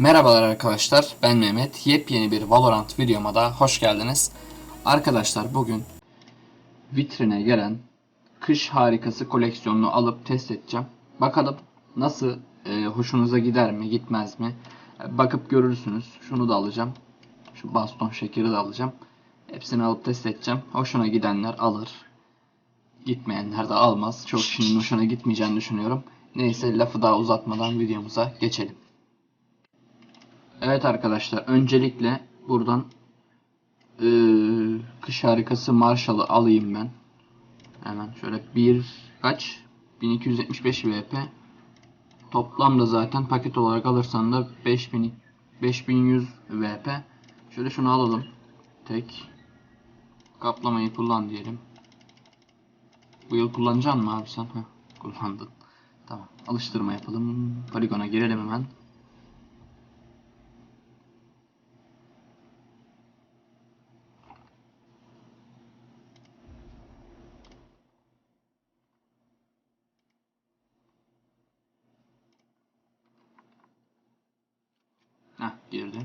Merhabalar arkadaşlar, ben Mehmet. Yepyeni bir Valorant videoma da hoş geldiniz. Arkadaşlar bugün vitrine gelen kış harikası koleksiyonunu alıp test edeceğim. Bakalım nasıl e, hoşunuza gider mi, gitmez mi? Bakıp görürsünüz. Şunu da alacağım. Şu baston şekeri de alacağım. Hepsini alıp test edeceğim. Hoşuna gidenler alır. Gitmeyenler de almaz. Çok kişinin hoşuna gitmeyeceğini düşünüyorum. Neyse lafı daha uzatmadan videomuza geçelim. Evet arkadaşlar öncelikle buradan eee, kış harikası Marshall'ı alayım ben. Hemen şöyle bir kaç? 1275 VP. Toplamda zaten paket olarak alırsan da 5000 5100 VP. Şöyle şunu alalım. Tek. Kaplamayı kullan diyelim. Bu yıl kullanacaksın mı abi sen? Heh, kullandın. Tamam. Alıştırma yapalım. Poligona girelim hemen. Heh girdi.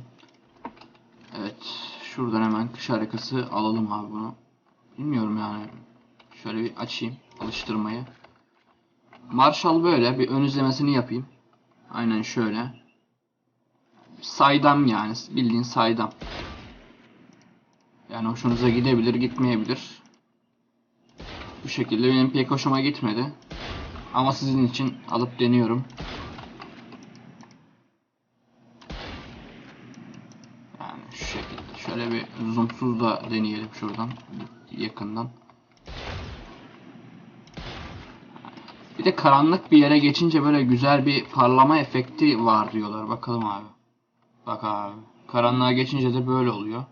Evet. Harikası alalım abi bunu. Bilmiyorum yani. Şöyle bir açayım alıştırmayı. Marshall böyle bir ön izlemesini yapayım. Aynen şöyle. Saydam yani bildiğin saydam. Yani hoşunuza gidebilir gitmeyebilir. Bu şekilde benim pek hoşuma gitmedi. Ama sizin için alıp deniyorum. Yani şu şekilde. Şöyle bir zoomsuz da deneyelim şuradan. Yakından. Bir de karanlık bir yere geçince böyle güzel bir parlama efekti var diyorlar. Bakalım abi. Bak abi. Karanlığa geçince de böyle oluyor.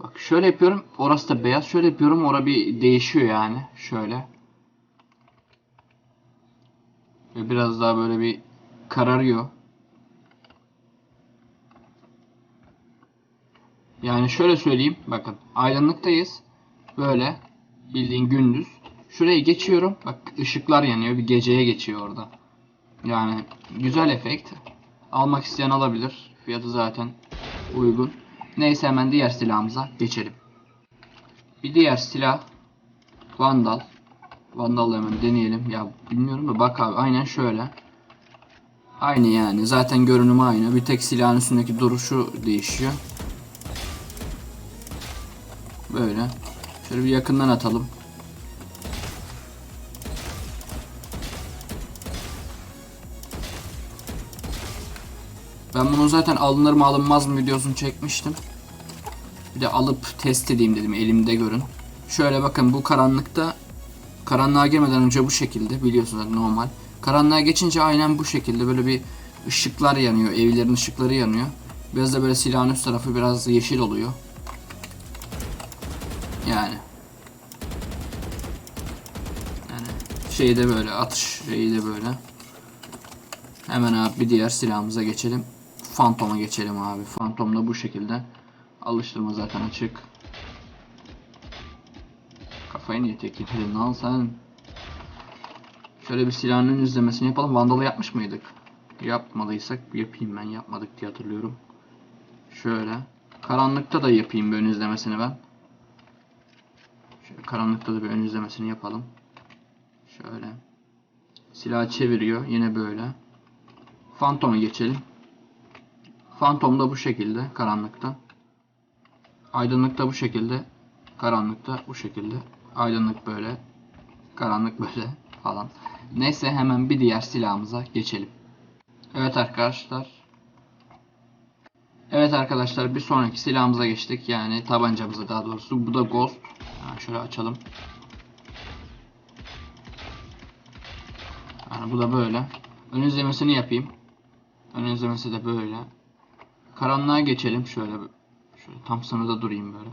Bak şöyle yapıyorum. Orası da beyaz. Şöyle yapıyorum. Orada bir değişiyor yani. Şöyle. Ve biraz daha böyle bir kararıyor. Yani şöyle söyleyeyim. Bakın. Aydınlıktayız. Böyle. Bildiğin gündüz. Şuraya geçiyorum. Bak ışıklar yanıyor. Bir geceye geçiyor orada. Yani güzel efekt. Almak isteyen alabilir. Fiyatı zaten uygun. Neyse hemen diğer silahımıza geçelim. Bir diğer silah Vandal. Vandal'ı hemen deneyelim. Ya bilmiyorum da bak abi aynen şöyle. Aynı yani. Zaten görünümü aynı. Bir tek silahın üstündeki duruşu değişiyor. Böyle. Şöyle bir yakından atalım. Ben bunu zaten alınır mı alınmaz mı videosunu çekmiştim. Bir de alıp test edeyim dedim elimde görün. Şöyle bakın bu karanlıkta karanlığa girmeden önce bu şekilde biliyorsunuz normal. Karanlığa geçince aynen bu şekilde böyle bir ışıklar yanıyor. Evlerin ışıkları yanıyor. Biraz da böyle silahın üst tarafı biraz yeşil oluyor. Yani. Yani şeyi de böyle atış şeyi de böyle. Hemen abi bir diğer silahımıza geçelim. Phantom'a geçelim abi. Phantom da bu şekilde. Alıştırma zaten açık. Kafayı niye tek yedin lan sen? Şöyle bir silahın izlemesini yapalım. Vandal'ı yapmış mıydık? Yapmadıysak yapayım ben. Yapmadık diye hatırlıyorum. Şöyle. Karanlıkta da yapayım bir ön izlemesini ben. Karanlıkta da bir ön izlemesini yapalım. Şöyle. Silah çeviriyor. Yine böyle. Phantom'a geçelim. Phantom da bu şekilde karanlıkta. Aydınlıkta bu şekilde. Karanlıkta bu şekilde. Aydınlık böyle. Karanlık böyle falan. Neyse hemen bir diğer silahımıza geçelim. Evet arkadaşlar. Evet arkadaşlar bir sonraki silahımıza geçtik. Yani tabancamıza daha doğrusu. Bu da Ghost. Şöyle açalım. Yani bu da böyle. Ön izlemesini yapayım. Ön izlemesi de böyle. Karanlığa geçelim şöyle. Şöyle tam sınırda durayım böyle.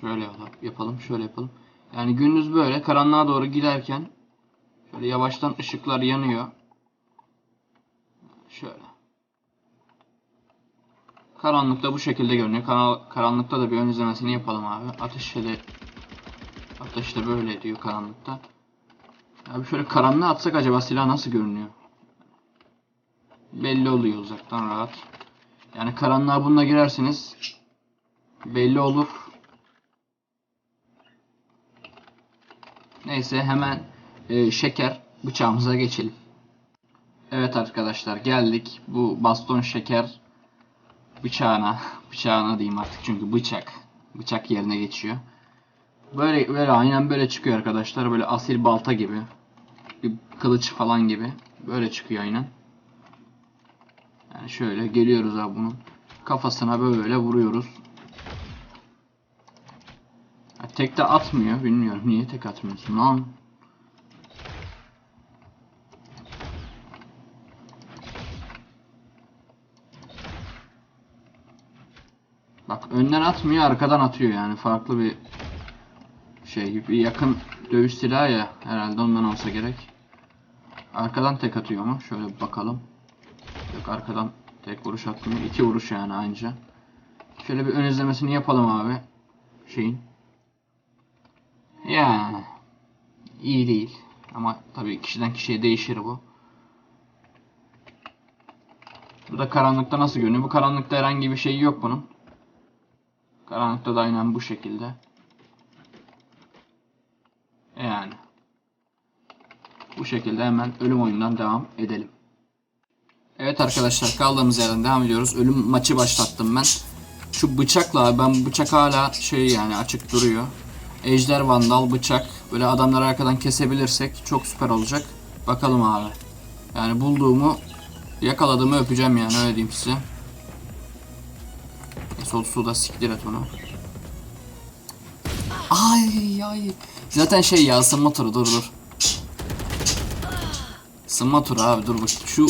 Şöyle yapalım, şöyle yapalım. Yani gündüz böyle karanlığa doğru giderken şöyle yavaştan ışıklar yanıyor. Şöyle. Karanlıkta bu şekilde görünüyor. Kara- karanlıkta da bir ön izlemesini yapalım abi. Ateş ateş de böyle diyor karanlıkta. Abi şöyle karanlığa atsak acaba silah nasıl görünüyor? belli oluyor uzaktan rahat. Yani karanlığa bununla girerseniz belli olur. Neyse hemen e, şeker bıçağımıza geçelim. Evet arkadaşlar geldik bu baston şeker bıçağına bıçağına diyeyim artık çünkü bıçak bıçak yerine geçiyor. Böyle böyle aynen böyle çıkıyor arkadaşlar böyle asil balta gibi bir kılıç falan gibi böyle çıkıyor aynen. Yani şöyle geliyoruz abi bunun kafasına böyle vuruyoruz. Tek de atmıyor bilmiyorum niye tek atmıyorsun lan. Bak önden atmıyor arkadan atıyor yani farklı bir şey bir yakın dövüş silahı ya herhalde ondan olsa gerek. Arkadan tek atıyor mu? Şöyle bakalım. Yok arkadan tek vuruş atmıyor. iki vuruş yani anca. Şöyle bir ön izlemesini yapalım abi. Şeyin. Ya iyi değil. Ama tabii kişiden kişiye değişir bu. Bu da karanlıkta nasıl görünüyor? Bu karanlıkta herhangi bir şey yok bunun. Karanlıkta da aynen bu şekilde. Yani. Bu şekilde hemen ölüm oyundan devam edelim. Evet arkadaşlar kaldığımız yerden devam ediyoruz. Ölüm maçı başlattım ben. Şu bıçakla ben bıçak hala şey yani açık duruyor. Ejder Vandal bıçak. Böyle adamları arkadan kesebilirsek çok süper olacak. Bakalım abi. Yani bulduğumu yakaladığımı öpeceğim yani öyle diyeyim size. E, sol suda siktir et onu. Ay ay. Zaten şey ya ısınma turu dur dur. Isınma turu abi dur bak şu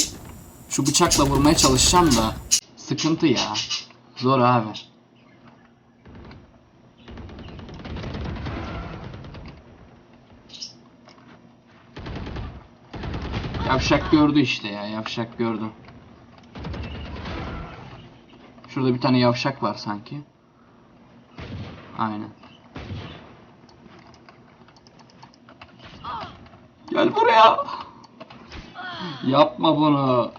şu bıçakla vurmaya çalışacağım da sıkıntı ya. Zor abi. Yavşak gördü işte ya yavşak gördü. Şurada bir tane yavşak var sanki. Aynen. Gel buraya. Yapma bunu.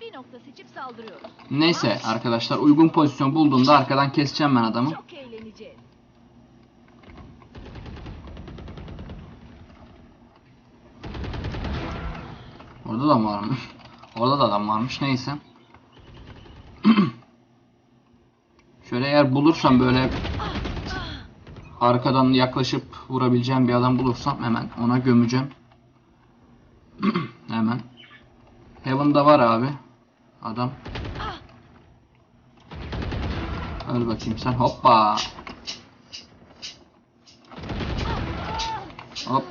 Bir nokta seçip saldırıyoruz. Neyse arkadaşlar uygun pozisyon bulduğumda arkadan keseceğim ben adamı. Çok eğleneceğiz. Orada da mı varmış? Orada da adam varmış neyse. Şöyle eğer bulursam böyle arkadan yaklaşıp vurabileceğim bir adam bulursam hemen ona gömeceğim. hemen. Heaven'da var abi. Adam. Öl bakayım sen. Hoppa. Hop.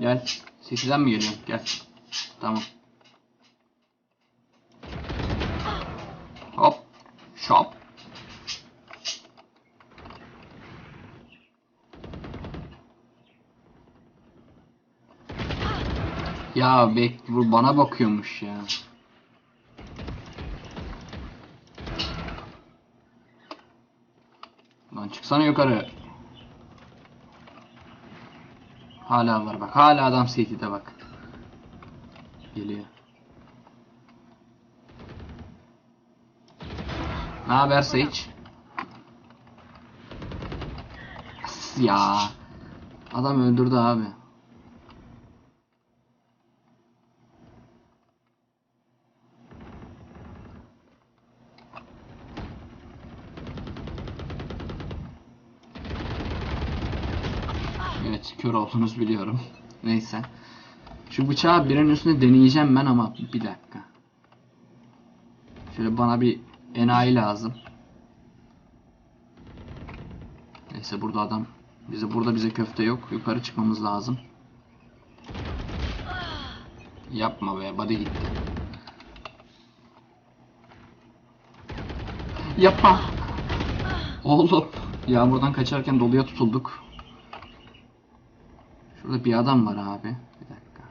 Gel. Sesiden mi geliyorsun? Gel. Tamam. Hop. Şop. Ya bek bu bana bakıyormuş ya. Lan çıksana yukarı. Hala var bak. Hala adam CT'de bak. Geliyor. Ne haber Sage? Ya. Adam öldürdü abi. Evet kör olduğunuzu biliyorum. Neyse. Şu bıçağı birinin üstüne deneyeceğim ben ama bir dakika. Şöyle bana bir enayi lazım. Neyse burada adam bize burada bize köfte yok. Yukarı çıkmamız lazım. Yapma be body gitti. Yapma. Oğlum yağmurdan kaçarken doluya tutulduk. Şurada bir adam var abi. Bir dakika.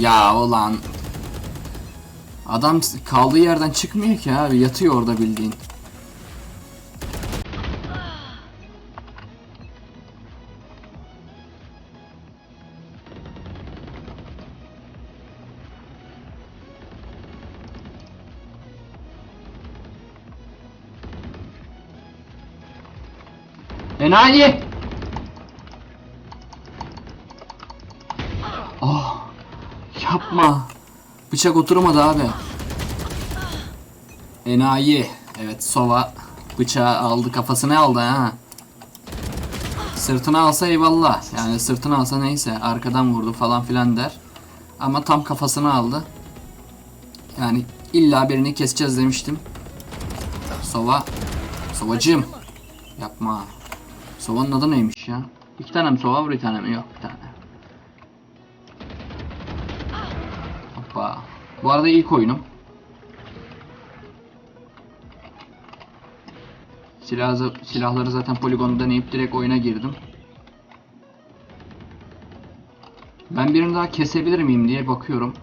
Ya ulan. Adam kaldığı yerden çıkmıyor ki abi. Yatıyor orada bildiğin. Enayi! Oh! Yapma! Bıçak oturmadı abi. Enayi. Evet Sova bıçağı aldı kafasına aldı ha. Sırtına alsa eyvallah. Yani sırtına alsa neyse arkadan vurdu falan filan der. Ama tam kafasına aldı. Yani illa birini keseceğiz demiştim. Sova. Sovacığım. Yapma. Sova'nın adı neymiş ya? İki tane mi Sova var bir tane mi? Yok bir tane. Hoppa. Bu arada ilk oyunum. Silah, silahları zaten poligonda deneyip direkt oyuna girdim. Ben birini daha kesebilir miyim diye bakıyorum.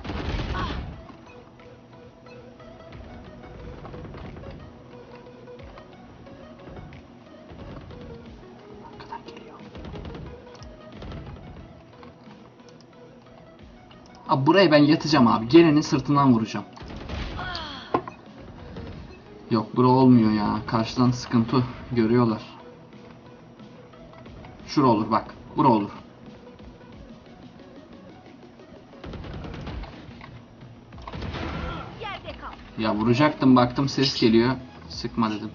Buraya ben yatacağım abi. Gelenin sırtından vuracağım. Yok bura olmuyor ya. Karşıdan sıkıntı görüyorlar. Şura olur bak. Bura olur. Ya vuracaktım baktım ses geliyor. Sıkma dedim.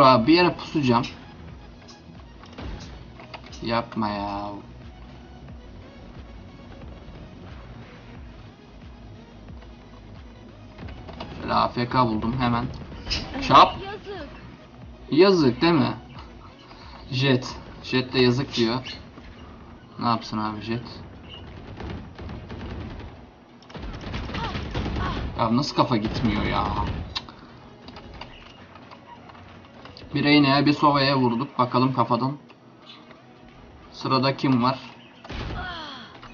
Dur abi bir yere pusacağım. Yapma ya. Şöyle AFK buldum hemen. Çap. Yazık. Yazık değil mi? Jet. Jet de yazık diyor. Ne yapsın abi Jet? Ya nasıl kafa gitmiyor ya? Bir Reyna'ya bir Sova'ya vurduk. Bakalım kafadan. Sırada kim var?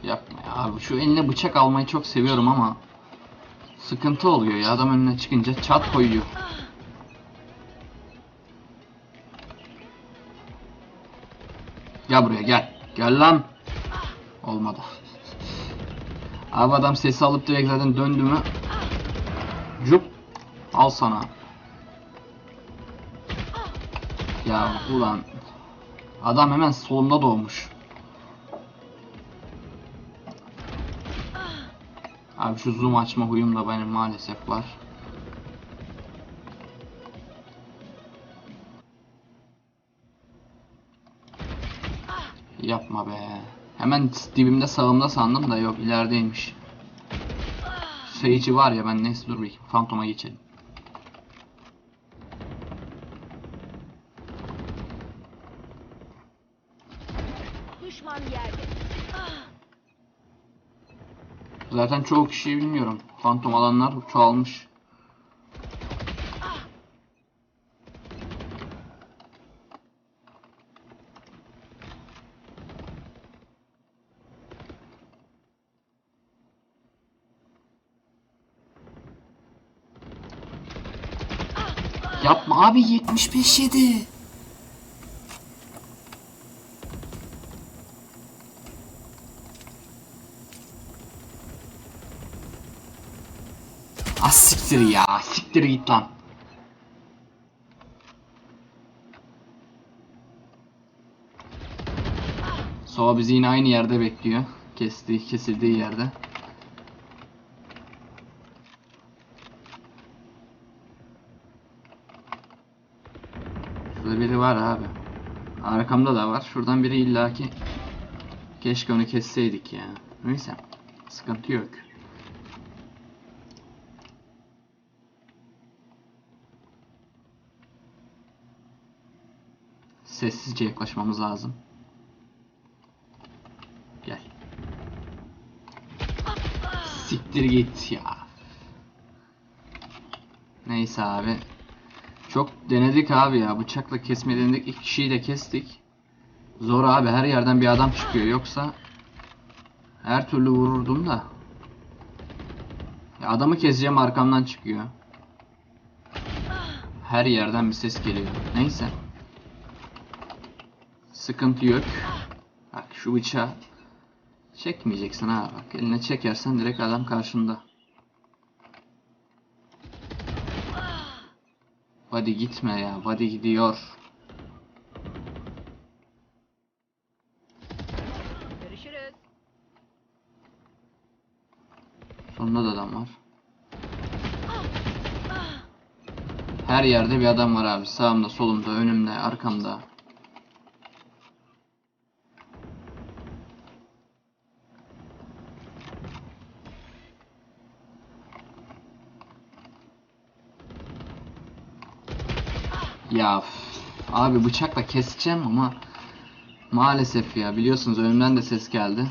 Yapma ya abi. Şu eline bıçak almayı çok seviyorum ama sıkıntı oluyor ya. Adam önüne çıkınca çat koyuyor. Gel buraya gel. Gel lan. Olmadı. Abi adam sesi alıp direkt zaten döndü mü? Cup. Al sana. Ya ulan. Adam hemen solunda doğmuş. Abi şu zoom açma huyum da benim maalesef var. Yapma be. Hemen dibimde sağımda sandım da yok ilerideymiş. Sayıcı var ya ben neyse dur bir Phantom'a geçelim. Düşman yerde. Zaten çoğu kişiyi bilmiyorum. Phantom alanlar çoğalmış. Yapma abi 75 yedi. Siktir ya. Siktir git lan. Sova bizi yine aynı yerde bekliyor. Kestiği, kesildiği yerde. Şurada biri var abi. Arkamda da var. Şuradan biri illaki. Keşke onu kesseydik ya. Neyse. Sıkıntı yok. Sessizce yaklaşmamız lazım. Gel. Siktir git ya. Neyse abi. Çok denedik abi ya. Bıçakla kesme denedik. İlk kişiyi de kestik. Zor abi. Her yerden bir adam çıkıyor. Yoksa her türlü vururdum da. Ya adamı keseceğim arkamdan çıkıyor. Her yerden bir ses geliyor. Neyse. Sıkıntı yok. Bak şu bıçağı çekmeyeceksin ha bak. Eline çekersen direkt adam karşında. Vadi gitme ya. Vadi gidiyor. Görüşürüz. Sonunda da adam var. Her yerde bir adam var abi. Sağımda, solumda, önümde, arkamda. Ya abi bıçakla keseceğim ama maalesef ya biliyorsunuz önümden de ses geldi.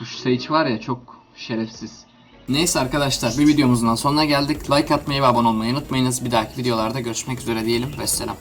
Bu Sage var ya çok şerefsiz. Neyse arkadaşlar bir videomuzun daha sonuna geldik. Like atmayı ve abone olmayı unutmayınız. Bir dahaki videolarda görüşmek üzere diyelim. Vesselam.